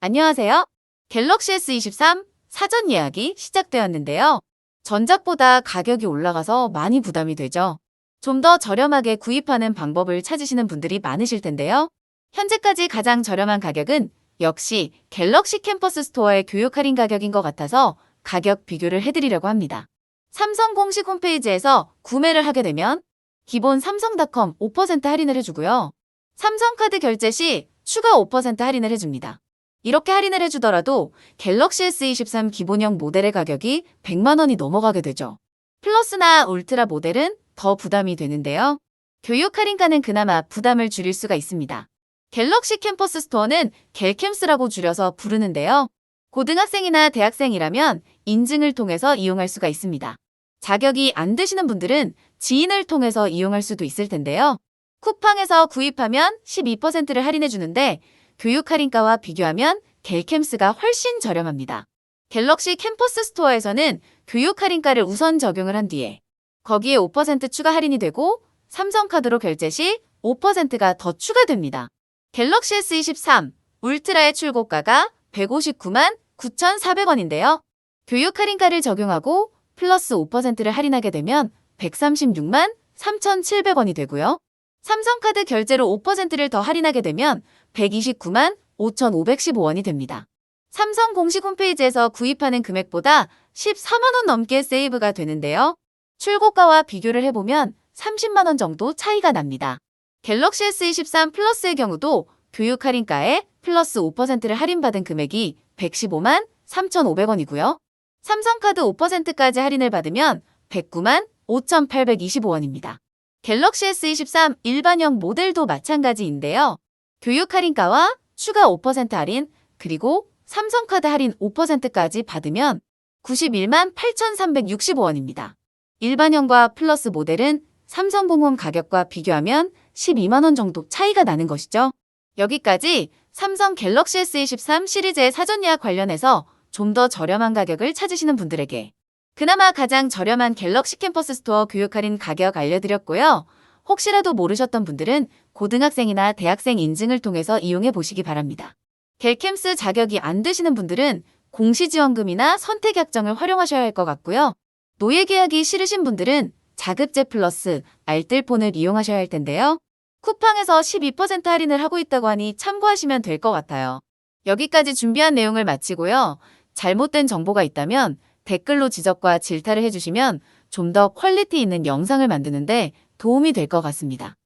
안녕하세요. 갤럭시 S23 사전 예약이 시작되었는데요. 전작보다 가격이 올라가서 많이 부담이 되죠. 좀 더 저렴하게 구입하는 방법을 찾으시는 분들이 많으실 텐데요. 현재까지 가장 저렴한 가격은 역시 갤럭시 캠퍼스 스토어의 교육 할인 가격인 것 같아서 가격 비교를 해드리려고 합니다. 삼성 공식 홈페이지에서 구매를 하게 되면 기본 삼성닷컴 5% 할인을 해주고요. 삼성카드 결제 시 추가 5% 할인을 해줍니다. 이렇게 할인을 해주더라도 갤럭시 S23 기본형 모델의 가격이 100만 원이 넘어가게 되죠. 플러스나 울트라 모델은 더 부담이 되는데요. 교육 할인가는 그나마 부담을 줄일 수가 있습니다. 갤럭시 캠퍼스 스토어는 갤캠스라고 줄여서 부르는데요. 고등학생이나 대학생이라면 인증을 통해서 이용할 수가 있습니다. 자격이 안 되시는 분들은 지인을 통해서 이용할 수도 있을 텐데요. 쿠팡에서 구입하면 12%를 할인해 주는데 교육 할인가와 비교하면 갤캠스가 훨씬 저렴합니다. 갤럭시 캠퍼스 스토어에서는 교육 할인가를 우선 적용을 한 뒤에 거기에 5% 추가 할인이 되고 삼성카드로 결제 시 5%가 더 추가됩니다. 갤럭시 S23 울트라의 출고가가 159만 9,400원인데요. 교육 할인가를 적용하고 플러스 5%를 할인하게 되면 136만 3,700원이 되고요. 삼성카드 결제로 5%를 더 할인하게 되면 129만 5,515원이 됩니다. 삼성 공식 홈페이지에서 구입하는 금액보다 14만원 넘게 세이브가 되는데요. 출고가와 비교를 해보면 30만원 정도 차이가 납니다. 갤럭시 S23 플러스의 경우도 교육 할인가에 플러스 5%를 할인받은 금액이 115만 3,500원이고요. 삼성카드 5%까지 할인을 받으면 109만 5,825원입니다. 갤럭시 S23 일반형 모델도 마찬가지인데요. 교육 할인가와 추가 5% 할인, 그리고 삼성카드 할인 5%까지 받으면 91만 8,365원입니다. 일반형과 플러스 모델은 삼성보험 가격과 비교하면 12만원 정도 차이가 나는 것이죠. 여기까지 삼성 갤럭시 S23 시리즈의 사전 예약 관련해서 좀 더 저렴한 가격을 찾으시는 분들에게 그나마 가장 저렴한 갤럭시 캠퍼스 스토어 교육 할인 가격 알려드렸고요. 혹시라도 모르셨던 분들은 고등학생이나 대학생 인증을 통해서 이용해 보시기 바랍니다. 갤캠스 자격이 안 되시는 분들은 공시지원금이나 선택약정을 활용하셔야 할 것 같고요. 노예계약이 싫으신 분들은 자급제 플러스 알뜰폰을 이용하셔야 할 텐데요. 쿠팡에서 12% 할인을 하고 있다고 하니 참고하시면 될 것 같아요. 여기까지 준비한 내용을 마치고요. 잘못된 정보가 있다면 댓글로 지적과 질타를 해주시면 좀 더 퀄리티 있는 영상을 만드는데 도움이 될 것 같습니다.